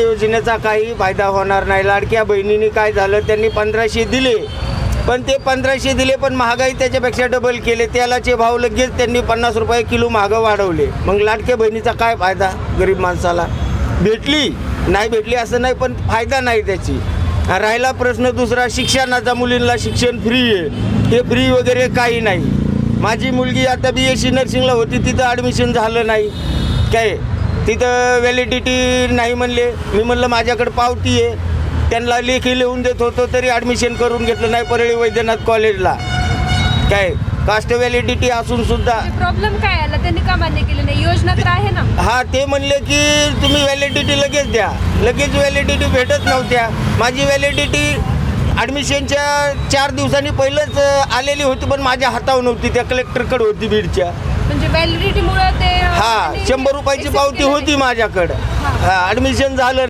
योजनेचा काही फायदा होणार नाही. लाडक्या बहिणीने काय झालं त्यांनी पंधराशे दिले. पण ते पंधराशे दिले पण महागाई त्याच्यापेक्षा डबल केले. तेलाचे भाव लगेच त्यांनी पन्नास रुपये किलो महागं वाढवले. मग लाडक्या बहिणीचा काय फायदा गरीब माणसाला? भेटली? नाही भेटली असं नाही पण फायदा नाही त्याची. राहिला प्रश्न दुसरा शिक्षणाचा मुलींना शिक्षण फ्री आहे. ते फ्री वगैरे काही नाही. माझी मुलगी आता बी एस सी नर्सिंगला होती तिथं ॲडमिशन झालं नाही. काय? तिथं व्हॅलिडिटी नाही म्हणले. मी म्हणलं माझ्याकडे पावती आहे. त्यांना लेखी लिहून देत होतो तरी ॲडमिशन करून घेतलं नाही परळी वैद्यनाथ कॉलेजला. काय कास्ट व्हॅलिडिटी असून सुद्धा प्रॉब्लेम काय आला? त्यांनी का मान्य केलं नाही? योजना तर आहे ना? हा ते म्हणले की तुम्ही व्हॅलिडिटी लगेच द्या. लगेच व्हॅलिडिटी भेटत नव्हत्या. माझी व्हॅलिडिटी ॲडमिशनच्या चार दिवसांनी पहिलंच आलेली होती पण माझ्या हातावर नव्हती. त्या कलेक्टरकडे होती बीडच्या म्हणजे व्हॅलिडिटीमुळे ते हा शंभर रुपयाची पावती होती माझ्याकडं. हा. ॲडमिशन झालं